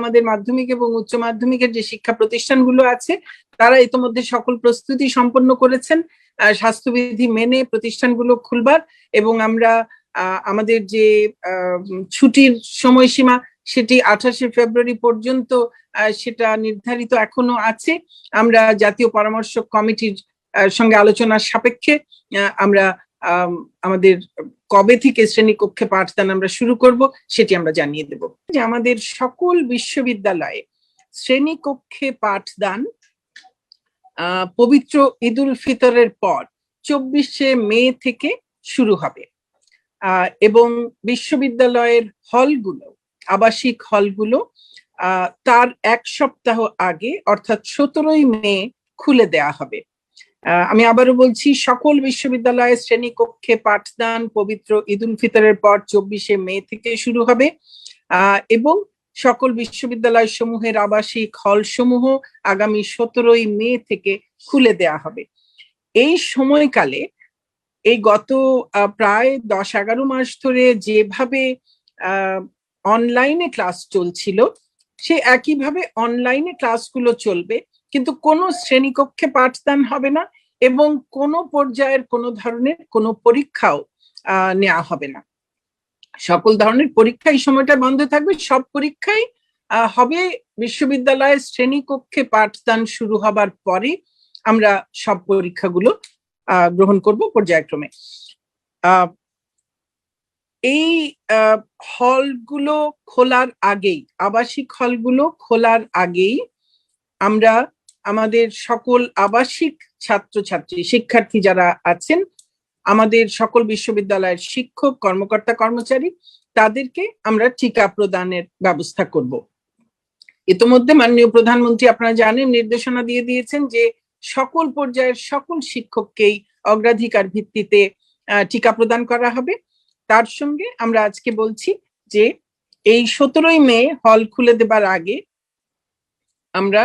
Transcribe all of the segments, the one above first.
আমাদের মাধ্যমিক এবং উচ্চ মাধ্যমিকের যে শিক্ষা প্রতিষ্ঠানগুলো আছে তারা ইতোমধ্যে সকল প্রস্তুতি সম্পন্ন করেছেন স্বাস্থ্যবিধি মেনে প্রতিষ্ঠানগুলো খুলবার এবং আমরা আমাদের যে ছুটির সময়সীমা সেটি আঠাশে ফেব্রুয়ারি পর্যন্ত সেটা নির্ধারিত এখনও আছে। আমরা জাতীয় পরামর্শ কমিটির সঙ্গে আলোচনার সাপেক্ষে আমরা আম, আমাদের কবে থেকে শ্রেণীকক্ষে পাঠদান আমরা শুরু করব সেটি আমরা জানিয়ে দেব। যে আমাদের সকল বিশ্ববিদ্যালয়ে শ্রেণীকক্ষে পাঠদান পবিত্র ঈদুল ফিতরের পর চব্বিশে মে থেকে শুরু হবে। এবং বিশ্ববিদ্যালয়ের হলগুলো, আবাসিক হলগুলো তার এক সপ্তাহ আগে, অর্থাৎ সতেরোই মে, খুলে দেয়া হবে। আমি আবারও বলছি, সকল বিশ্ববিদ্যালয়ে শ্রেণীকক্ষে পাঠদান পবিত্র ঈদুল ফিতরের পর চব্বিশে মে থেকে শুরু হবে। এবং সকল বিশ্ববিদ্যালয় সমূহের আবাসিক হল সমূহ আগামী সতেরোই মে থেকে খুলে দেয়া হবে। এই সময়কালে, এই গত প্রায় দশ এগারো মাস ধরে যেভাবে অনলাইনে ক্লাস চলছিল, সে একইভাবে অনলাইনে ক্লাসগুলো চলবে, কিন্তু কোনো শ্রেণীকক্ষে পাঠদান হবে না। এবং কোনো পর্যায়ের কোনো ধরনের কোনো পরীক্ষাও নেওয়া হবে না। সকল ধরনের পরীক্ষা এই সময়টা বন্ধ থাকবে। সব পরীক্ষাই হবে। বিশ্ববিদ্যালয়ের শ্রেণীকক্ষে পাঠদান শুরু হবার পরে আমরা সব পরীক্ষাগুলো গ্রহণ করব পর্যায়ক্রমে। এই হলগুলো খোলার আগেই, আবাসিক হলগুলো খোলার আগেই আমরা আমাদের সকল আবাসিক ছাত্রছাত্রী, শিক্ষার্থী যারা আছেন, আমাদের সকল বিশ্ববিদ্যালয়ের শিক্ষক, কর্মকর্তা, কর্মচারী, তাদেরকে আমরা টিকা প্রদানের ব্যবস্থা করব। ইতোমধ্যে মাননীয় প্রধানমন্ত্রী আপনারা জানেন, নির্দেশনা দিয়ে দিয়েছেন যে সকল পর্যায়ের সকল শিক্ষককেই অগ্রাধিকার ভিত্তিতে টিকা প্রদান করা হবে। তার সঙ্গে আমরা আজকে বলছি যে এই সতেরোই মে হল খুলে দেবার আগে আমরা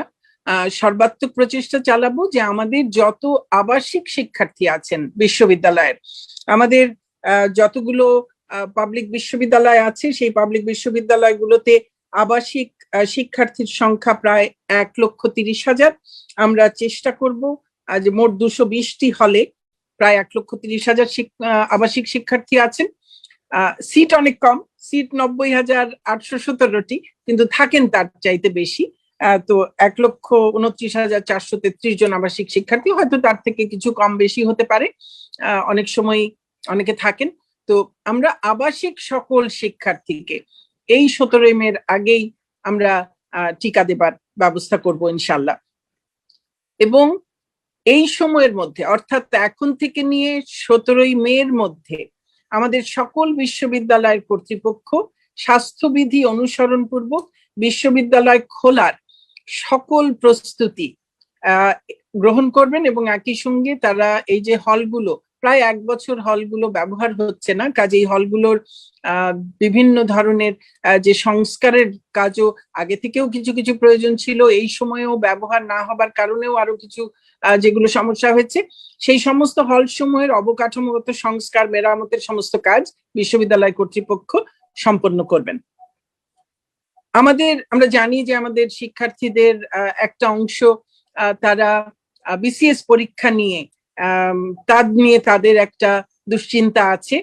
সর্বাত্মক প্রচেষ্টা চালাবো যে আমাদের যত আবাসিক শিক্ষার্থী আছেন বিশ্ববিদ্যালয়ের, আমাদের যতগুলো পাবলিক বিশ্ববিদ্যালয় আছে, সেই পাবলিক বিশ্ববিদ্যালয়গুলোতে আবাসিক শিক্ষার্থীর সংখ্যা প্রায় এক লক্ষ তিরিশ হাজার। আমরা চেষ্টা করব, আজ মোট দুশো বিশটি হলে প্রায় এক লক্ষ তিরিশ হাজার আবাসিক শিক্ষার্থী আছেন। সিট অনেক কম সিট নব্বই হাজার আটশো সতেরোটি, কিন্তু থাকেন তার চাইতে বেশি। তো এক লক্ষ উনত্রিশ হাজার চারশো তেত্রিশ জন আবাসিক শিক্ষার্থী হয়তো তার থেকে কিছু কম বেশি হতে পারে। অনেক সময় অনেকে থাকেন। তো আমরা আবাসিক সকল শিক্ষার্থীকে এই সতেরোই মের আগেই আমরা টিকা দেবার ব্যবস্থা করব ইনশাল্লাহ এবং এই সময়ের মধ্যে, অর্থাৎ এখন থেকে নিয়ে সতেরোই মের মধ্যে আমাদের সকল বিশ্ববিদ্যালয়ের কর্তৃপক্ষ স্বাস্থ্যবিধি অনুসরণ পূর্বক বিশ্ববিদ্যালয় খোলার সকল প্রস্তুতি গ্রহণ করবেন এবং একই সঙ্গে তারা এই যে হলগুলো প্রায় এক বছর হলগুলো ব্যবহার হচ্ছে না কাজেই হলগুলোর আহ, বিভিন্ন ধরনের যে সংস্কারের কাজও আগে থেকেও কিছু কিছু প্রয়োজন ছিল এই সময়েও ব্যবহার না হবার কারণেও আরও কিছু যেগুলো সমস্যা হয়েছে সেই সমস্ত হল সমূহের অবকাঠামোগত সংস্কার মেরামতের সমস্ত কাজ বিশ্ববিদ্যালয় কর্তৃপক্ষ সম্পন্ন করবেন। আমাদের, আমরা জানি যে আমাদের শিক্ষার্থীদের একটা অংশ তারা বিসিএস পরীক্ষা নিয়ে তাদ নিয়ে তাদের একটা দুশ্চিন্তা আছে।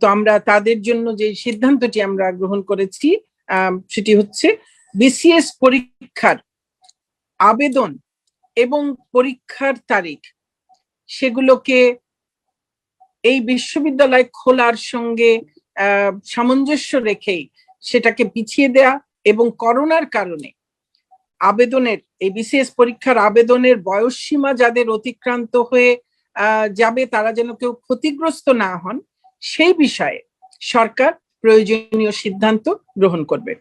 তো আমরা তাদের জন্য যে সিদ্ধান্তটি আমরা গ্রহণ করেছি সেটি হচ্ছে বিসিএস পরীক্ষার আবেদন এবং পরীক্ষার তারিখ, সেগুলোকে এই বিশ্ববিদ্যালয় খোলার সঙ্গে সামঞ্জস্য রেখেই সেটাকে পিছিয়ে দেয়া এবং করোনার কারণে আবেদনের, এই বিসিএস পরীক্ষার আবেদনের বয়স সীমা যাদের অতিক্রান্ত হয়ে যাবে তারা যেন কেউ ক্ষতিগ্রস্ত না হন, সেই বিষয়ে সরকার প্রয়োজনীয় সিদ্ধান্ত গ্রহণ করবে।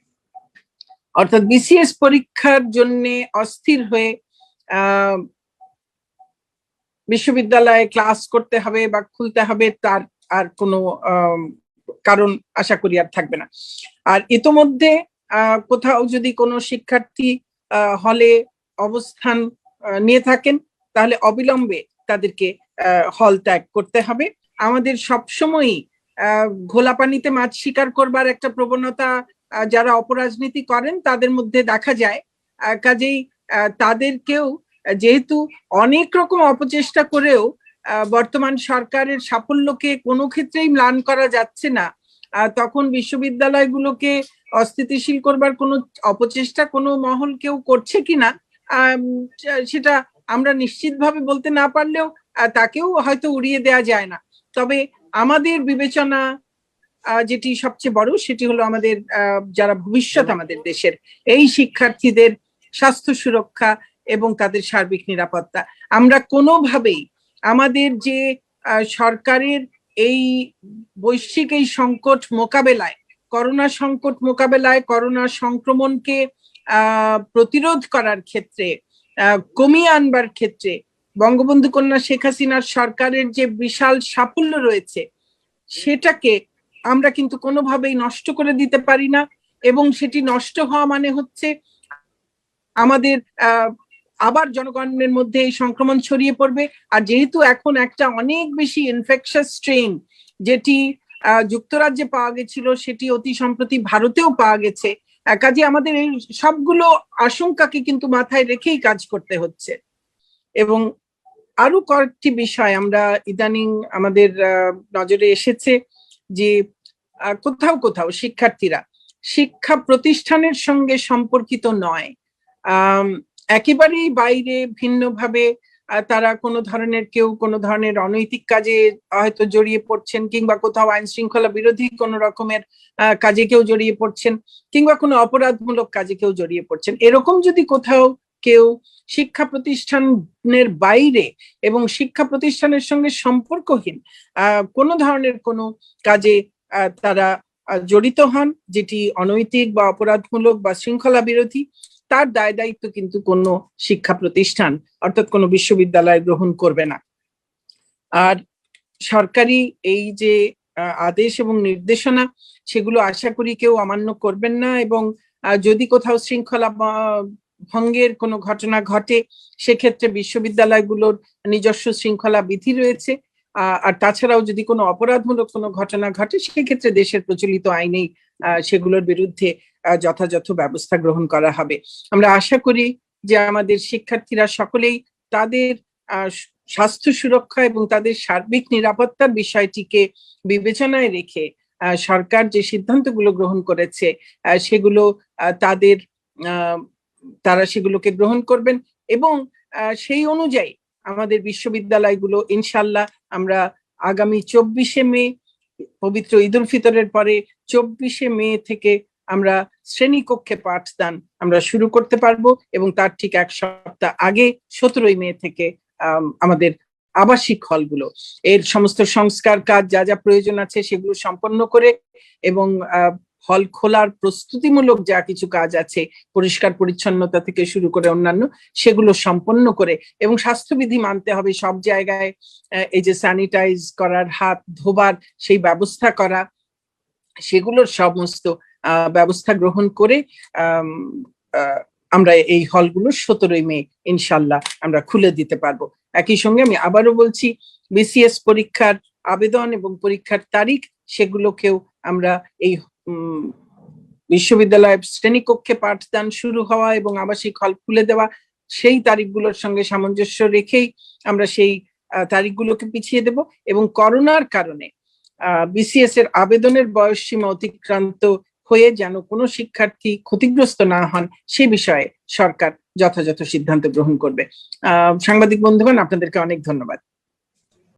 অর্থাৎ বিসিএস পরীক্ষার জন্য অস্থির হয়ে বিশ্ববিদ্যালয়ে ক্লাস করতে হবে বা খুলতে হবে তার আর কোনো কারণ আশা করি আর থাকবে না। আর ইতোমধ্যে কোথাও যদি কোনো শিক্ষার্থী হলে অবস্থান নিয়ে থাকেন, তাহলে অবিলম্বে তাদেরকে হল ত্যাগ করতে হবে। আমাদের সবসময়ই ঘোলা পানিতে মাছ শিকার করবার একটা প্রবণতা যারা অপরাজনীতি করেন, তাদের মধ্যে দেখা যায় কাজেই তাদেরকেও যেহেতু অনেক রকম অপচেষ্টা করেও বর্তমান সরকারের সাফল্যকে কোনো ক্ষেত্রেই ম্লান করা যাচ্ছে না তখন বিশ্ববিদ্যালয়গুলোকে অস্থিতিশীল করবার কোনো অপচেষ্টা কোনো মহল কেউ করছে কিনা সেটা আমরা নিশ্চিতভাবে বলতে না পারলেও তাকেও হয়তো উড়িয়ে দেওয়া যায় না। তবে আমাদের বিবেচনা যেটি সবচেয়ে বড় সেটি হলো আমাদের যারা ভবিষ্যৎ আমাদের দেশের, এই শিক্ষার্থীদের স্বাস্থ্য সুরক্ষা এবং তাদের সার্বিক নিরাপত্তা। আমরা কোনোভাবেই আমাদের যে সরকারের এই বৈশ্বিক এই সংকট মোকাবেলায় করোনা সংকট মোকাবেলায় করোনা সংক্রমণকে প্রতিরোধ করার ক্ষেত্রে কমিয়ে আনবার ক্ষেত্রে বঙ্গবন্ধু কন্যা শেখ হাসিনার সরকারের যে বিশাল সাফল্য রয়েছে, সেটাকে আমরা কিন্তু কোনোভাবেই নষ্ট করে দিতে পারি না এবং সেটি নষ্ট হওয়া মানে হচ্ছে আমাদের আবার জনগণের মধ্যে এই সংক্রমণ ছড়িয়ে পড়বে। আর যেহেতু এখন একটা অনেক বেশি ইনফেকশাস স্ট্রেন যেটি যুক্তরাজ্যে পাওয়া গেছিল, সেটি অতি সম্প্রতি ভারতেও পাওয়া গেছে। কাজে আমাদের এই সবগুলো আশঙ্কাকে কিন্তু মাথায় রেখেই কাজ করতে হচ্ছে। এবং আরও কয়েকটি বিষয় আমরা ইদানিং আমাদের নজরে এসেছে যে কোথাও কোথাও শিক্ষার্থীরা শিক্ষা প্রতিষ্ঠানের সঙ্গে সম্পর্কিত নয়। একেবারেই বাইরে ভিন্নভাবে তারা কোনো ধরনের কেউ কোনো ধরনের অনৈতিক কাজে হয়তো জড়িয়ে পড়ছেন কিংবা কোথাও আইন শৃঙ্খলা বিরোধী কোনো রকমের কাজে কেউ জড়িয়ে পড়ছেন কিংবা কোনো অপরাধমূলক কাজে কেউ জড়িয়ে পড়ছেন। এরকম যদি কোথাও কেউ শিক্ষা প্রতিষ্ঠানের বাইরে এবং শিক্ষা প্রতিষ্ঠানের সঙ্গে সম্পর্কহীন কোনো ধরনের কোনো কাজে তারা জড়িত হন যেটি অনৈতিক বা অপরাধমূলক বা শৃঙ্খলা বিরোধী তার দায় দায়িত্ব কিন্তু কোনো শিক্ষা প্রতিষ্ঠান অর্থাৎ কোনো বিশ্ববিদ্যালয় গ্রহণ করবে না। আর সরকারি এই যে আদেশ এবং নির্দেশনা, সেগুলো আশা করি কেউ অমান্য করবেন না এবং যদি কোথাও শৃঙ্খলা ভঙ্গের কোনো ঘটনা ঘটে, সেক্ষেত্রে বিশ্ববিদ্যালয়গুলোর নিজস্ব শৃঙ্খলা বিধি রয়েছে। আর তাছাড়াও যদি কোনো অপরাধমূলক কোনো ঘটনা ঘটে, সেক্ষেত্রে দেশের প্রচলিত আইনেই সেগুলোর বিরুদ্ধে যথাযথ ব্যবস্থা গ্রহণ করা হবে। আমরা আশা করি যে আমাদের শিক্ষার্থীরা সকলেই তাদের স্বাস্থ্য সুরক্ষা এবং তাদের সার্বিক নিরাপত্তার বিষয়টিকে বিবেচনায় রেখে সরকার যে সিদ্ধান্তগুলো গ্রহণ করেছে সেগুলো তাদের তারা সেগুলোকে গ্রহণ করবেন এবং সেই অনুযায়ী আমাদের বিশ্ববিদ্যালয়গুলো ইনশাল্লাহ আমরা আগামী চব্বিশে মে পবিত্র ঈদ উল ফিতরের পরে চব্বিশে মে থেকে আমরা শ্রেণীকক্ষে পাঠদান আমরা শুরু করতে পারব এবং তার ঠিক এক সপ্তাহ আগে সতেরোই মে থেকে আম, আমাদের আবাসিক হলগুলো। এর সমস্ত সংস্কার কাজ যা যা প্রয়োজন আছে সেগুলো সম্পন্ন করে এবং হল খোলার প্রস্তুতিমূলক যা কিছু কাজ আছে, পরিষ্কার পরিচ্ছন্নতা থেকে শুরু করে অন্যান্য, সেগুলো সম্পন্ন করে এবং স্বাস্থ্যবিধি মানতে হবে সব জায়গায় এই যে স্যানিটাইজ করার হাত, ধোবার সেই ব্যবস্থা করা, সেগুলোর সমস্ত ব্যবস্থা গ্রহণ করে আমরা এই হলগুলো সতেরোই মে, ইনশাল্লাহ আমরা খুলে দিতে পারব। একই সঙ্গে আমি আবারও বলছি বিসিএস পরীক্ষার আবেদন এবং পরীক্ষার তারিখ, সেগুলোকেও আমরা এই বিশ্ববিদ্যালয় শ্রেণীকক্ষে পাঠদান শুরু হওয়া এবং আবাসিক হল খুলে দেওয়া, সেই তারিখগুলোর সঙ্গে সামঞ্জস্য রেখেই আমরা সেই তারিখগুলোকে পিছিয়ে দেব এবং করোনার কারণে বিসিএস এর আবেদনের বয়স সীমা অতিক্রান্ত হয়ে যেন কোনো শিক্ষার্থী ক্ষতিগ্রস্ত না হন, সে বিষয়ে সরকার যথাযথ সিদ্ধান্ত গ্রহণ করবে। সাংবাদিক বন্ধুগণ, আপনাদেরকে অনেক ধন্যবাদ।